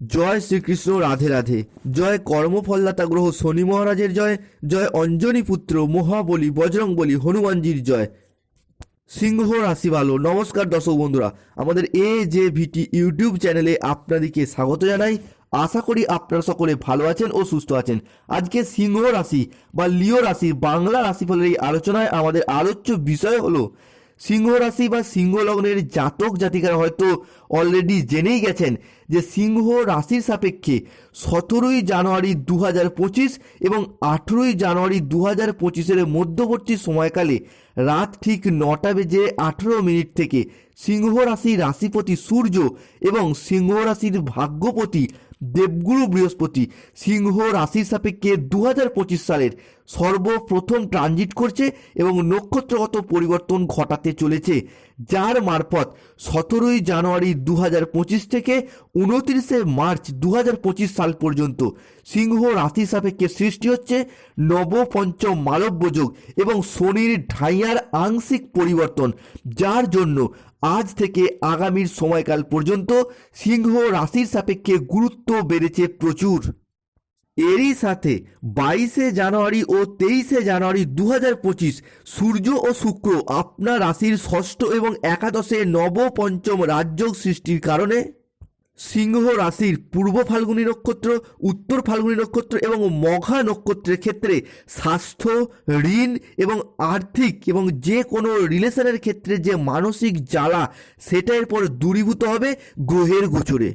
জয় শ্রীকৃষ্ণ, রাধে রাধে। জয় কর্মফলদাতা গ্রহ শনি মহারাজের জয়। জয় অঞ্জনী পুত্র, মহাবলী, বজরংবলী, হনুমানজির জয়। সিংহ রাশি ভালো। নমস্কার দর্শক বন্ধুরা। আমাদের এ যে ভিটি ইউটিউব চ্যানেলে আপনাদেরকে স্বাগত জানাই। আশা করি আপনারা সকলে ভালো আছেন ও সুস্থ আছেন। আজকে সিংহ রাশি বা লিও রাশি, বাংলা রাশিফলের এই আলোচনায় আমাদের আলোচ্য বিষয় হলো সিংহ রাশি বা সিংহ লগ্নের জাতক জাতিকারা হয়তো অলরেডি জেনেই গেছেন যে সিংহ রাশির সাপেক্ষে সতেরোই জানুয়ারি দু হাজার পঁচিশ এবং আঠেরোই জানুয়ারি দু হাজার পঁচিশের মধ্যবর্তী সময়কালে রাত ঠিক নটা বেজে আঠেরো মিনিট থেকে সিংহ রাশি রাশিপতি সূর্য এবং সিংহ রাশির ভাগ্যপতি দেবগুরু বৃহস্পতি সিংহ রাশির সাপেক্ষে দু হাজার পঁচিশ সালের সর্বপ্রথম ট্রানজিট করছে এবং নক্ষত্রগত পরিবর্তন ঘটাতে চলেছে, যার মারফত সতেরোই জানুয়ারি দু হাজার পঁচিশ থেকে উনত্রিশে মার্চ দু হাজার পঁচিশ সাল পর্যন্ত সিংহ রাশি সাপেক্ষে সৃষ্টি হচ্ছে নবপঞ্চম মালব্য যোগ এবং শনির ঢাইয়ার আংশিক পরিবর্তন, যার জন্য আজ থেকে আগামীর সময়কাল পর্যন্ত সিংহ রাশির সাপেক্ষে গুরুত্ব বেড়েছে প্রচুর। এরই সাথে বাইশে জানুয়ারি ও তেইশে জানুয়ারি দু পঁচিশ সূর্য ও শুক্র আপনার রাশির ষষ্ঠ এবং একাদশে নবপঞ্চম রাজ্য সৃষ্টির কারণে সিংহ রাশির পূর্ব ফাল্গুনী নক্ষত্র, উত্তর ফাল্গুনী নক্ষত্র এবং মঘা নক্ষত্রের ক্ষেত্রে স্বাস্থ্য, ঋণ এবং আর্থিক এবং যে কোনো রিলেশনের ক্ষেত্রে যে মানসিক জ্বালা, সেটা এরপর দূরীভূত হবে গ্রহের গোচরে।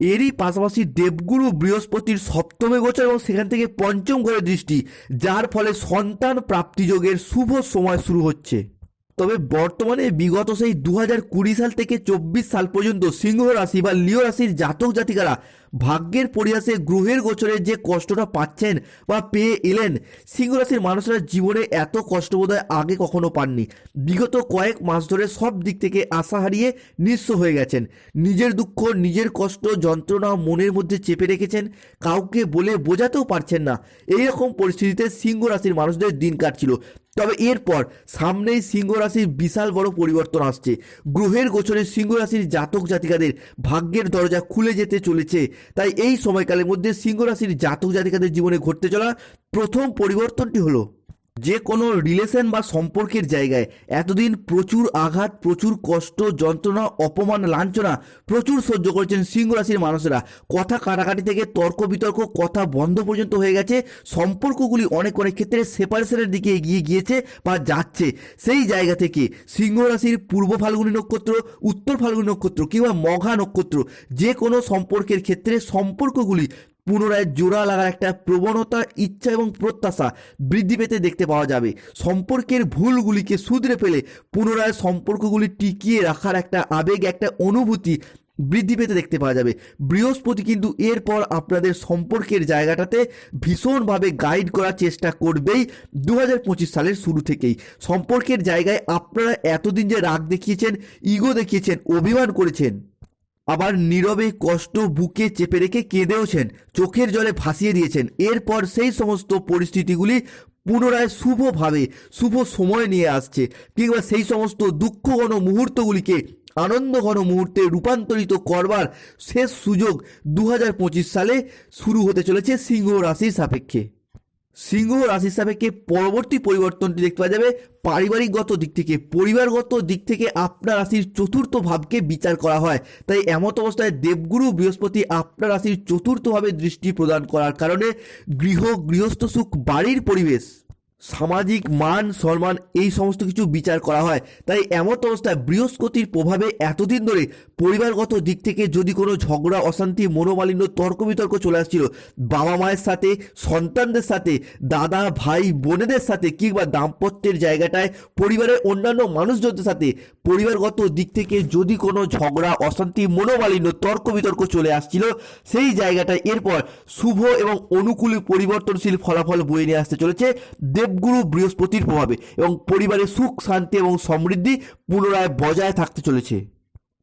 এরই পাশাপাশি দেবগুরু বৃহস্পতির সপ্তমে গোচর এবং সেখান থেকে পঞ্চম ঘরে দৃষ্টি, যার ফলে সন্তান প্রাপ্তিযোগের শুভ সময় শুরু হচ্ছে। তবে বর্তমানে বিগত সেই দু হাজার কুড়ি সাল থেকে চব্বিশ সাল পর্যন্ত সিংহ রাশি বা লিও রাশির জাতক জাতিকারা ভাগ্যের পরিহাসে গ্রহের গোচরে যে কষ্টটা পাচ্ছেন বা পেয়ে এলেন সিংহ রাশির মানুষরা জীবনে এত কষ্ট বোধহয় আগে কখনো পাননি। বিগত কয়েক মাস ধরে সব দিক থেকে আশা হারিয়ে নিঃস্ব হয়ে গেছেন। নিজের দুঃখ, নিজের কষ্ট, যন্ত্রণা মনের মধ্যে চেপে রেখেছেন। কাউকে বলে বোঝাতেও পারছেন না। এইরকম পরিস্থিতিতে সিংহ রাশির মানুষদের দিন কাটছিল। তবে এরপর সামনেই সিংহ রাশির বিশাল বড় পরিবর্তন আসছে। গ্রহের গোচরে সিংহ রাশির জাতক জাতিকাদের ভাগ্যের দরজা খুলে যেতে চলেছে। তাই এই সময়কালের মধ্যে সিংহরাশির জাতক জাতিকাদের জীবনে ঘটতে চলা প্রথম পরিবর্তনটি হলো যে কোনো রিলেশন বা সম্পর্কের জায়গায় এতদিন প্রচুর আঘাত, প্রচুর কষ্ট, যন্ত্রণা, অপমান, লাঞ্ছনা, প্রচুর সহ্য করেছেন সিংহ রাশির মানুষেরা। কথা কাটাকাটি থেকে তর্ক বিতর্ক, কথা বন্ধ পর্যন্ত হয়ে গেছে। সম্পর্কগুলি অনেক অনেক ক্ষেত্রে সেপারেশনের দিকে এগিয়ে গিয়েছে বা যাচ্ছে। সেই জায়গা থেকে সিংহ রাশির পূর্ব ফাল্গুনী নক্ষত্র, উত্তর ফাল্গুনী নক্ষত্র কিংবা মঘা নক্ষত্র যে কোনো সম্পর্কের ক্ষেত্রে সম্পর্কগুলি পুনরায় জোড়া লাগার একটা প্রবণতা, ইচ্ছা এবং প্রত্যাশা বৃদ্ধি পেতে দেখতে পাওয়া যাবে। সম্পর্কের ভুলগুলিকে শুধরে ফেলে পুনরায় সম্পর্কগুলি টিকিয়ে রাখার একটা আবেগ, একটা অনুভূতি বৃদ্ধি পেতে দেখতে পাওয়া যাবে। বৃহস্পতি কিন্তু এরপর আপনাদের সম্পর্কের জায়গাটাতে ভীষণভাবে গাইড করার চেষ্টা করবেই দু হাজার পঁচিশ সালের শুরু থেকেই। সম্পর্কের জায়গায় আপনারা এতদিন যে রাগ দেখিয়েছেন ইগো দেখিয়েছেন, অভিমান করেছেন আবার নীরবে কষ্ট বুকে চেপে রেখে কেঁদেওছেন, চোখের জলে ভাসিয়ে দিয়েছেন। এরপর সেই সমস্ত পরিস্থিতিগুলি পুনরায় শুভভাবে, শুভ সময় নিয়ে আসছে। কিংবা সেই সমস্ত দুঃখঘন মুহূর্তগুলিকে আনন্দঘন মুহূর্তে রূপান্তরিত করবার শেষ সুযোগ দু হাজার পঁচিশ সালে শুরু হতে চলেছে সিংহ রাশির সাপেক্ষে। সিংহ রাশির সাপেক্ষে পরবর্তী পরিবর্তনটি দেখতে পাওয়া যাবে। পারিবারিকগত দিক থেকে, পরিবারগত দিক থেকে আপনার রাশির চতুর্থ ভাবকে বিচার করা হয়। তাই এমত অবস্থায় দেবগুরু বৃহস্পতি আপনার রাশির চতুর্থভাবে দৃষ্টি প্রদান করার কারণে গৃহ গৃহস্থ সুখ, বাড়ির পরিবেশ সামাজিক মান, সম্মান, এই সমস্ত কিছু বিচার করা হয়। তাই এমত অবস্থায় বৃহস্পতির প্রভাবে এতদিন ধরে পরিবারগত দিক থেকে যদি কোনো ঝগড়া, অশান্তি, মনোমালিন্য তর্ক বিতর্ক চলে আসছিল, বাবা মায়ের সাথে, সন্তানদের সাথে, দাদা, ভাই, বোনেদের সাথে কিংবা দাম্পত্যের জায়গাটায়, পরিবারের অন্যান্য মানুষজনদের সাথে পরিবারগত দিক থেকে যদি কোনো ঝগড়া, অশান্তি, মনোমালিন্য তর্ক বিতর্ক চলে আসছিল, সেই জায়গাটায় এরপর শুভ এবং অনুকূল পরিবর্তনশীল ফলাফল বয়ে নিয়ে আসতে চলেছে। দেবগুরু বৃহস্পতির প্রভাবে এবং পরিবারে সুখ, শান্তি এবং সমৃদ্ধি পুনরায় বজায় থাকতে চলেছে।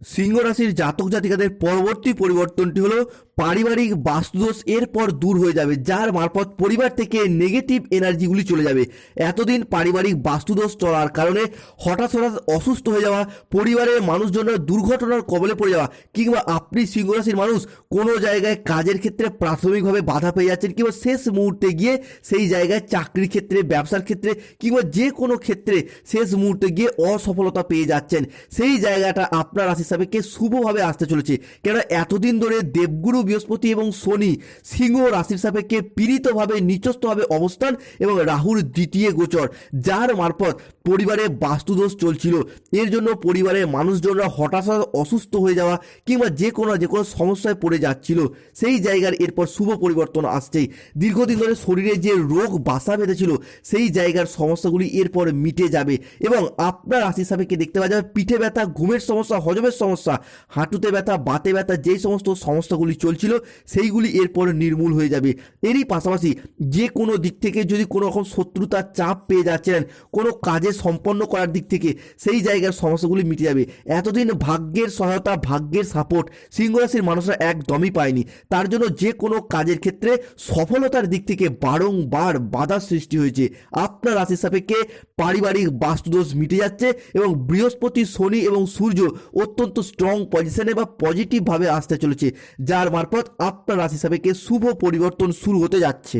সিংহ রাশির জাতক জাতিকাদের পরবর্তী পরিবর্তনটি হলো পারিবারিক বাস্তুদোষ এরপর দূর হয়ে যাবে, যার মারফত পরিবার থেকে নেগেটিভ এনার্জিগুলি চলে যাবে। এতদিন পারিবারিক বাস্তুদোষ চলার কারণে হঠাৎ হঠাৎ অসুস্থ হয়ে যাওয়া, পরিবারের মানুষজনের দুর্ঘটনার কবলে পড়ে যাওয়া, কিংবা আপনি সিংহরাশির মানুষ কোনো জায়গায় কাজের ক্ষেত্রে প্রাথমিকভাবে বাধা পেয়ে যাচ্ছেন, কিংবা শেষ মুহূর্তে গিয়ে সেই জায়গায় চাকরির ক্ষেত্রে, ব্যবসার ক্ষেত্রে, কিংবা যে কোনো ক্ষেত্রে শেষ মুহূর্তে গিয়ে অসফলতা পেয়ে যাচ্ছেন। সেই জায়গাটা আপনার রাশি সাপেক্ষে শুভভাবে আসতে চলেছে। কেন এতদিন ধরে দেবগুরু বৃহস্পতি এবং শনি সিংহ রাশির সাপেক্ষে পীড়িতভাবে নিচস্থভাবে অবস্থান এবং রাহুর দ্বিতীয় গোচর, যার মারফত পরিবারে বাস্তুদোষ চলছিল। এর জন্য পরিবারের মানুষজনরা হঠাৎ অসুস্থ হয়ে যাওয়া কিংবা যে কোনো যে কোনো সমস্যায় পড়ে যাচ্ছিল। সেই জায়গার এরপর শুভ পরিবর্তন আসছেই। দীর্ঘদিন ধরে শরীরে যে রোগ বাসা বেঁধেছিল, সেই জায়গার সমস্যাগুলি এরপর মিটে যাবে এবং আপনার রাশি সাপেক্ষে দেখতে পাওয়া যাবে পিঠে ব্যথা, ঘুমের সমস্যা, হজমের সমস্যা, হাঁটুতে ব্যথা, বাতে ব্যথা, যেই সমস্ত সমস্যাগুলি চলছিল, সেইগুলি এরপর নির্মূল হয়ে যাবে। এরই পাশাপাশি যে কোনো দিক থেকে যদি কোনো রকম শত্রুতার চাপ পেয়ে যাচ্ছেন, কোনো কাজে সম্পন্ন করার দিক থেকে সেই জায়গার সমস্যাগুলি মিটে যাবে। এতদিন ভাগ্যের সহায়তা, ভাগ্যের সাপোর্ট সিংহরাশির মানুষরা একদমই পায়নি। তার জন্য যে কোনো কাজের ক্ষেত্রে সফলতার দিক থেকে বারংবার বাধার সৃষ্টি হয়েছে। আপনার রাশির সাপেক্ষে পারিবারিক বাস্তুদোষ মিটে যাচ্ছে এবং বৃহস্পতি, শনি এবং সূর্য অত্যন্ত স্ট্রং পজিশনে বা পজিটিভভাবে আসতে চলেছে। যার মারফত আপনার রাশি সাপেক্ষে শুভ পরিবর্তন শুরু হতে যাচ্ছে।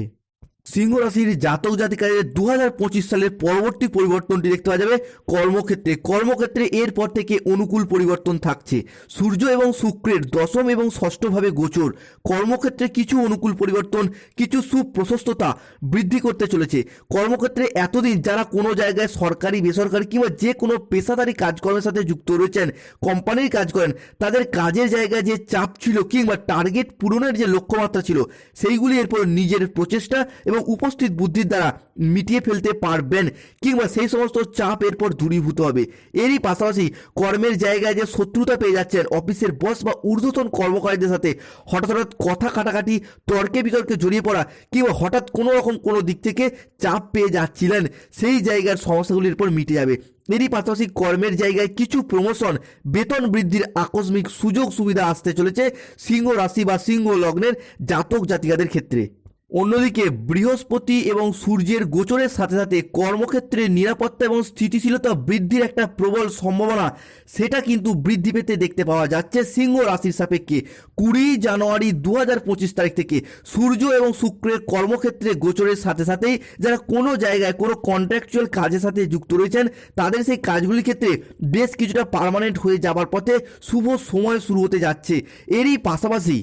সিংহ রাশির জাতক জাতিকাদের দু হাজার পঁচিশ সালের পরবর্তী পরিবর্তনটি দেখতে পাওয়া যাবে কর্মক্ষেত্রে। কর্মক্ষেত্রে এরপর থেকে অনুকূল পরিবর্তন থাকছে। সূর্য এবং শুক্রের দশম এবং ষষ্ঠভাবে গোচর। কর্মক্ষেত্রে কিছু অনুকূল পরিবর্তন, কিছু সুপ্রশস্ততা বৃদ্ধি করতে চলেছে। কর্মক্ষেত্রে এতদিন যারা কোনো জায়গায় সরকারি, বেসরকারি কিংবা যে কোনো পেশাদারি কাজকর্মের সাথে যুক্ত রয়েছেন, কোম্পানির কাজ করেন, তাদের কাজের জায়গায় যে চাপ ছিল কিংবা টার্গেট পূরণের যে লক্ষ্যমাত্রা ছিল, সেইগুলি এরপর নিজের প্রচেষ্টা এবং উপস্থিত বুদ্ধির দ্বারা মিটিয়ে ফেলতে পারবেন কিংবা সেই সমস্ত চাপ এরপর দূরীভূত হবে। এরই পাশাপাশি কর্মের জায়গায় যে শত্রুতা পেয়ে যাচ্ছেন, অফিসের বস বা ঊর্ধ্বতন কর্মকারীদের সাথে হঠাৎ হঠাৎ কথা কাটাকাটি, তর্কে বিতর্কে জড়িয়ে পড়া কিংবা হঠাৎ কোনো রকম কোনো দিক থেকে চাপ পেয়ে যাচ্ছিলেন, সেই জায়গার সমস্যাগুলির উপর মিটে যাবে। এরই পাশাপাশি কর্মের জায়গায় কিছু প্রমোশন, বেতন বৃদ্ধির আকস্মিক সুযোগ সুবিধা আসতে চলেছে সিংহ রাশি বা সিংহ লগ্নের জাতক জাতিকাদের ক্ষেত্রে। অন্যদিকে বৃহস্পতি এবং সূর্যের গোচরের সাথে সাথে কর্মক্ষেত্রে নিরাপত্তা এবং স্থিতিশীলতা বৃদ্ধির একটা প্রবল সম্ভাবনা, সেটা কিন্তু বৃদ্ধি পেতে দেখতে পাওয়া যাচ্ছে সিংহ রাশির সাপেক্ষে। কুড়ি জানুয়ারি দু হাজার পঁচিশ তারিখ থেকে সূর্য এবং শুক্রের কর্মক্ষেত্রে গোচরের সাথে সাথেই যারা কোনো জায়গায় কোনো কন্ট্রাকচুয়াল কাজের সাথে যুক্ত রয়েছেন, তাদের সেই কাজগুলির ক্ষেত্রে বেশ কিছুটা পার্মানেন্ট হয়ে যাবার পথে শুভ সময় শুরু হতে যাচ্ছে। এরই পাশাপাশি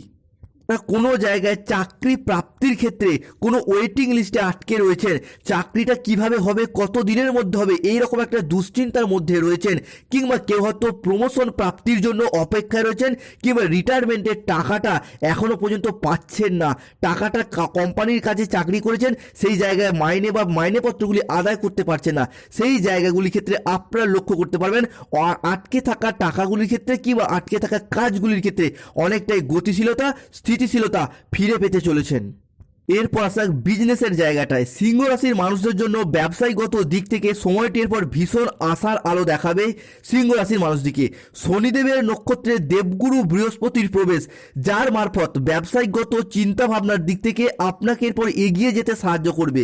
না কোনো জায়গায় চাকরি প্রাপ্তির ক্ষেত্রে কোনো ওয়েটিং লিস্টে আটকে রয়েছেন। চাকরিটা কীভাবে হবে কত দিনের মধ্যে হবে এই রকম একটা দুশ্চিন্তার মধ্যে রয়েছেন কিংবা কেউ হয়তো প্রমোশন প্রাপ্তির জন্য অপেক্ষায় রয়েছেন কিংবা রিটায়ারমেন্টের টাকাটা এখনও পর্যন্ত পাচ্ছেন না। টাকাটা কোম্পানির কাছে চাকরি করেছেন, সেই জায়গায় মাইনে বা মাইনেপত্রগুলি আদায় করতে পারছেন না। সেই জায়গাগুলির ক্ষেত্রে আপনারা লক্ষ্য করতে পারবেন আটকে থাকা টাকাগুলির ক্ষেত্রে কিংবা আটকে থাকা কাজগুলির ক্ষেত্রে অনেকটাই গতিশীলতা স্থিতিশীলতা ফিরে পেতে চলেছেন। এরপর আসা বিজনেসের জায়গাটায় সিংহ রাশির মানুষদের জন্য ব্যবসায়ীগত দিক থেকে সময়টি এরপর ভীষণ আশার আলো দেখাবে সিংহ রাশির মানুষদিকে। শনিদেবের নক্ষত্রে দেবগুরু বৃহস্পতির প্রবেশ, যার মারফত ব্যবসায়িকগত চিন্তাভাবনার দিক থেকে আপনাকে এরপর এগিয়ে যেতে সাহায্য করবে।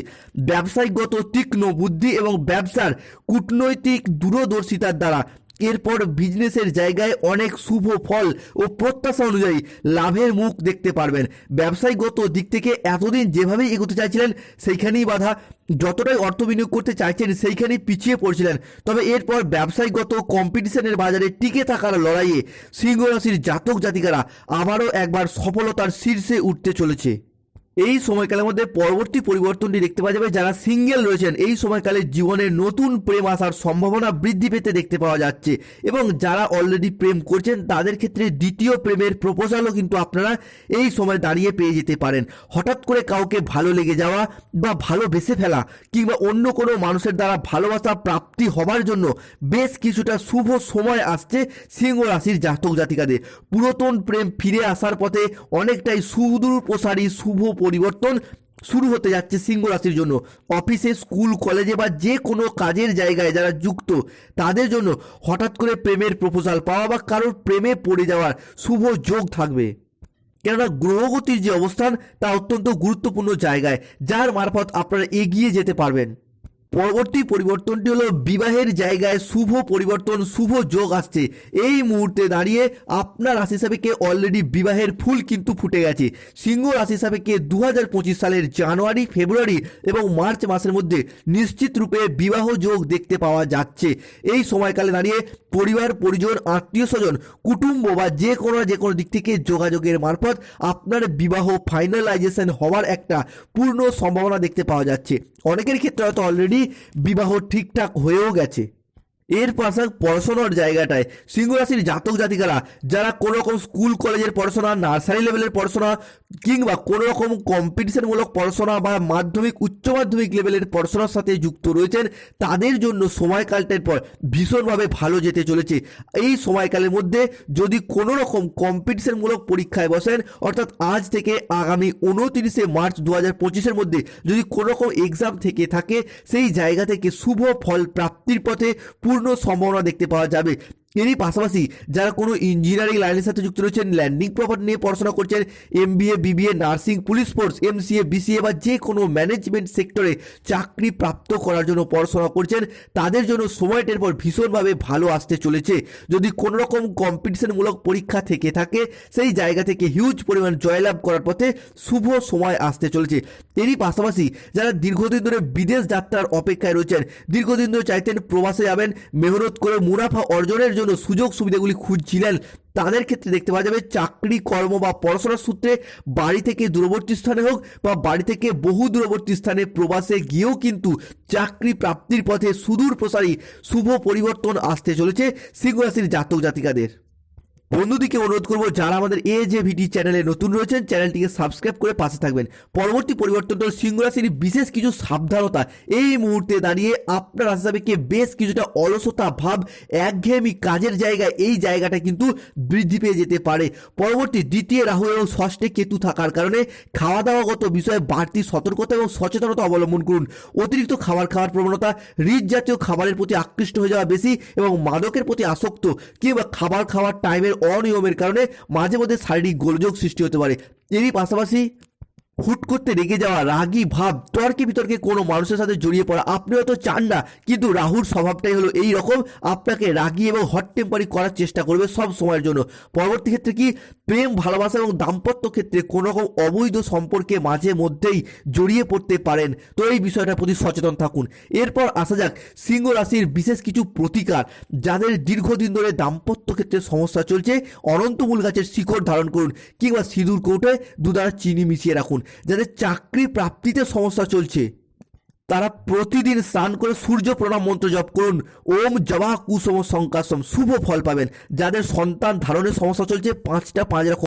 ব্যবসায়িকগত তীক্ষ্ণ বুদ্ধি এবং ব্যবসার কূটনৈতিক দূরদর্শিতার দ্বারা এরপর বিজনেসের জায়গায় অনেক শুভ ফল ও প্রত্যাশা অনুযায়ী লাভের মুখ দেখতে পারবেন। ব্যবসায়িকগত দিক থেকে এতদিন যেভাবেই এগোতে চাইছিলেন, সেইখানেই বাধা যতটাই অর্থ বিনিয়োগ করতে চাইছেন, সেইখানেই পিছিয়ে পড়ছিলেন। তবে এরপর ব্যবসায়িকগত কম্পিটিশনের বাজারে টিকে থাকার লড়াইয়ে সিংহ রাশির জাতক জাতিকারা আবারও একবার সফলতার শীর্ষে উঠতে চলেছে। এই সময়কালের মধ্যে পরবর্তী পরিবর্তনটি দেখতে পাওয়া যাবে। যারা সিঙ্গেল রয়েছেন, এই সময়কালে জীবনে নতুন প্রেম আসার সম্ভাবনা বৃদ্ধি পেতে দেখতে পাওয়া যাচ্ছে। এবং যারা অলরেডি প্রেম করছেন, তাদের ক্ষেত্রে দ্বিতীয় প্রেমের প্রপোজালও কিন্তু আপনারা এই সময় দাঁড়িয়ে পেয়ে যেতে পারেন। হঠাৎ করে কাউকে ভালো লেগে যাওয়া বা ভালোবেসে ফেলা কিংবা অন্য কোনো মানুষের দ্বারা ভালোবাসা প্রাপ্তি হবার জন্য বেশ কিছুটা শুভ সময় আসছে সিংহ রাশির জাতক জাতিকাদের। পুরাতন প্রেম ফিরে আসার পথে অনেকটাই সুদূর প্রসারী শুভ পরিবর্তন শুরু হতে যাচ্ছে সিংহ রাশির জন্য। অফিসে, স্কুল, কলেজে বা যে কোনো কাজের জায়গায় যারা যুক্ত, তাদের জন্য হঠাৎ করে প্রেমের প্রপোজাল পাওয়া বা কারোর প্রেমে পড়ে যাওয়ার শুভ যোগ থাকবে। কেননা গ্রহগতির যে অবস্থান, তা অত্যন্ত গুরুত্বপূর্ণ জায়গায়, যার মারফত আপনারা এগিয়ে যেতে পারবেন। পরবর্তী পরিবর্তনটি হলো বিবাহের জায়গায় শুভ পরিবর্তন, শুভ যোগ আসছে। এই মুহূর্তে দাঁড়িয়ে আপনার রাশি সাপেক্ষে অলরেডি বিবাহের ফুল কিন্তু ফুটে গেছে। সিংহ রাশি সাপেক্ষে দু হাজার পঁচিশ সালের জানুয়ারি, ফেব্রুয়ারি এবং মার্চ মাসের মধ্যে নিশ্চিত রূপে বিবাহ যোগ দেখতে পাওয়া যাচ্ছে। এই সময়কালে দাঁড়িয়ে পরিবার, পরিজন, আত্মীয় স্বজন, কুটুম্ব বা যে কোনো যে কোনো দিক থেকে যোগাযোগের মারফত আপনার বিবাহ ফাইনালাইজেশন হওয়ার একটা পূর্ণ সম্ভাবনা দেখতে পাওয়া যাচ্ছে। অনেকের ক্ষেত্রে হয়তো অলরেডি বিবাহ ঠিকঠাক হয়েও গেছে। এর পাশাপাশি পড়াশোনার জায়গাটায় সিংহ রাশির জাতক জাতিকারা, যারা কোনো রকম স্কুল কলেজের পড়াশোনা নার্সারি লেভেলের পড়াশোনা কিংবা কোনো রকম কম্পিটিশনমূলক পড়াশোনা বা মাধ্যমিক, উচ্চ মাধ্যমিক লেভেলের পড়াশোনার সাথে যুক্ত রয়েছেন, তাদের জন্য সময়কালটার পর ভীষণভাবে ভালো যেতে চলেছে। এই সময়কালের মধ্যে যদি কোনো রকম কম্পিটিশনমূলক পরীক্ষায় বসেন, অর্থাৎ আজ থেকে আগামী উনতিরিশে মার্চ দু হাজার পঁচিশের মধ্যে যদি কোনো রকম এক্সাম থেকে থাকে, সেই জায়গা থেকে শুভ ফল প্রাপ্তির পথে সম্ভাবনা দেখতে পাওয়া যাবে। এরই পাশাপাশি যারা কোনো ইঞ্জিনিয়ারিং লাইনের সাথে যুক্ত রয়েছেন ল্যান্ডিং প্রপার্টি নিয়ে পড়াশোনা করছেন MBA BBA nursing police force MCA BCA বা যে কোনো ম্যানেজমেন্ট সেক্টরে চাকরি প্রাপ্ত করার জন্য পড়াশোনা করছেন, তাদের জন্য সময়টার পর ভীষণভাবে ভালো আসতে চলেছে। যদি কোনো রকম কম্পিটিশনমূলক পরীক্ষা থেকে থাকে, সেই জায়গা থেকে হিউজ পরিমাণ জয়লাভ করার পথে শুভ সময় আসতে চলেছে। এরই পাশাপাশি যারা দীর্ঘদিন ধরে বিদেশ যাত্রার অপেক্ষায় রয়েছেন, দীর্ঘদিন ধরে চাইতেন প্রবাসে যাবেন, মেহনত করে মুনাফা অর্জনের জন্য সুযোগ সুবিধাগুলি খুঁজছিলেন। তাদের ক্ষেত্রে দেখতে পাওয়া যাবে চাকরি, কর্ম বা পড়াশোনার সূত্রে বাড়ি থেকে দূরবর্তী স্থানে হোক বা বাড়ি থেকে বহু দূরবর্তী স্থানে প্রবাসে গিয়েও কিন্তু চাকরি প্রাপ্তির পথে সুদূর প্রসারী শুভ পরিবর্তন আসতে চলেছে সিংহ রাশির জাতক জাতিকাদের। বন্ধুদিকে অনুরোধ করব, যারা আমাদের এ যে ভিডি চ্যানেলে নতুন রয়েছেন, চ্যানেলটিকে সাবস্ক্রাইব করে পাশে থাকবেন। পরবর্তী পরিবর্তনটা সিংহ রাশির বিশেষ কিছু সাবধানতা। এই মুহূর্তে দাঁড়িয়ে আপনার রাশি সাপেক্ষে বেশ কিছুটা অলসতা ভাব, একঘেয়েমি কাজের জায়গায় এই জায়গাটা কিন্তু বৃদ্ধি পেয়ে যেতে পারে। পরবর্তী দ্বিতীয় রাহু এবং ষষ্ঠে কেতু থাকার কারণে খাওয়া দাওয়াগত বিষয়ে বাড়তি সতর্কতা এবং সচেতনতা অবলম্বন করুন। অতিরিক্ত খাবার খাওয়ার প্রবণতা রিচ জাতীয় খাবারের প্রতি আকৃষ্ট হয়ে যাওয়া বেশি এবং মাদকের প্রতি আসক্ত, কিংবা খাবার খাওয়ার টাইমের অনিয়মের কারণে মাঝে মধ্যে শারীরিক গোলযোগ সৃষ্টি হতে পারে। এরই পাশাপাশি হুট করতে রেগে যাওয়া রাগী ভাব, তর্কে বিতর্কে কোনো মানুষের সাথে জড়িয়ে পড়া আপনি হয়তো চান না। কিন্তু রাহুর স্বভাবটাই হলো এই রকম। আপনাকে রাগি এবং হট টেম্পারি করার চেষ্টা করবে সব সময়ের জন্য। পরবর্তী ক্ষেত্রে কি প্রেম, ভালোবাসা এবং দাম্পত্য ক্ষেত্রে কোনো রকম অবৈধ সম্পর্কে মাঝে মধ্যেই জড়িয়ে পড়তে পারেন? তো এই বিষয়টার প্রতি সচেতন থাকুন। এরপর আসা যাক সিংহ রাশির বিশেষ কিছু প্রতিকার, যাদের দীর্ঘদিন ধরে দাম্পত্য ক্ষেত্রে সমস্যা চলছে। অনন্তমূল গাছের শিকড় ধারণ করুন কিংবা সিঁদুর কৌটোয় দুধার চিনি মিশিয়ে রাখুন। যাদের চাকরি প্রাপ্তিতে সমস্যা চলছে। তারা প্রতিদিন স্নান করে সূর্য প্রণাম মন্ত্র জপ করুন। ওম জবা কুসুম শঙ্কাশ্রম শুভ ফল পাবেন। যাদের সন্তান ধারণের সমস্যা চলছে, পাঁচটা পাঁচ রকম